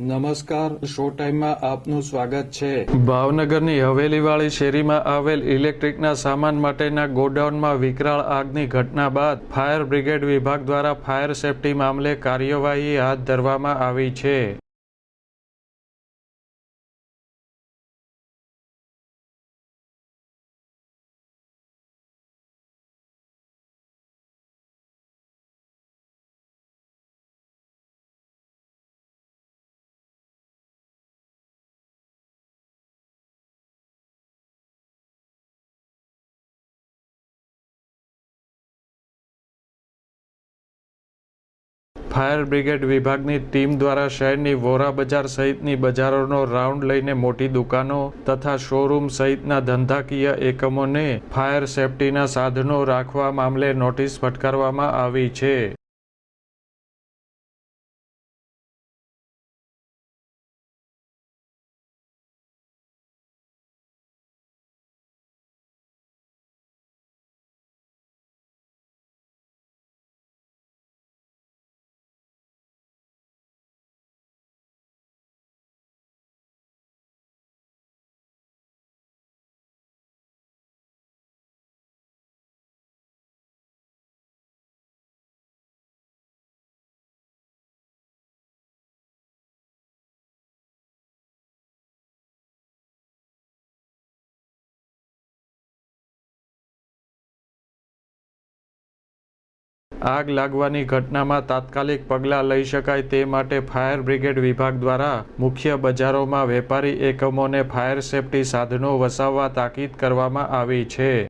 નમસ્કાર, શો ટાઈમમાં આપનું સ્વાગત છે. ભાવનગરની હવેલીવાળી શેરીમાં આવેલ ઇલેક્ટ્રિકના સામાન માટેના ગોડાઉનમાં વિકરાળ આગની ઘટના બાદ ફાયર બ્રિગેડ વિભાગ દ્વારા ફાયર સેફટી મામલે કાર્યવાહી હાથ ધરવામાં આવી છે. ફાયર બ્રિગેડ વિભાગની ટીમ દ્વારા શહેરની વોરા બજાર સહિતની બજારોનો રાઉન્ડ લઈને મોટી દુકાનો તથા શોરૂમ સહિતના ધંધાકીય એકમોને ફાયર સેફટીના સાધનો રાખવા મામલે નોટિસ ફટકારવામાં આવી છે. આગ લાગવાની ઘટનામાં તાત્કાલિક પગલાં લઈ શકાય તે માટે ફાયર બ્રિગેડ વિભાગ દ્વારા મુખ્ય બજારોમાં વેપારી એકમોને ફાયર સેફટી સાધનો વસાવવા તાકીદ કરવામાં આવી છે.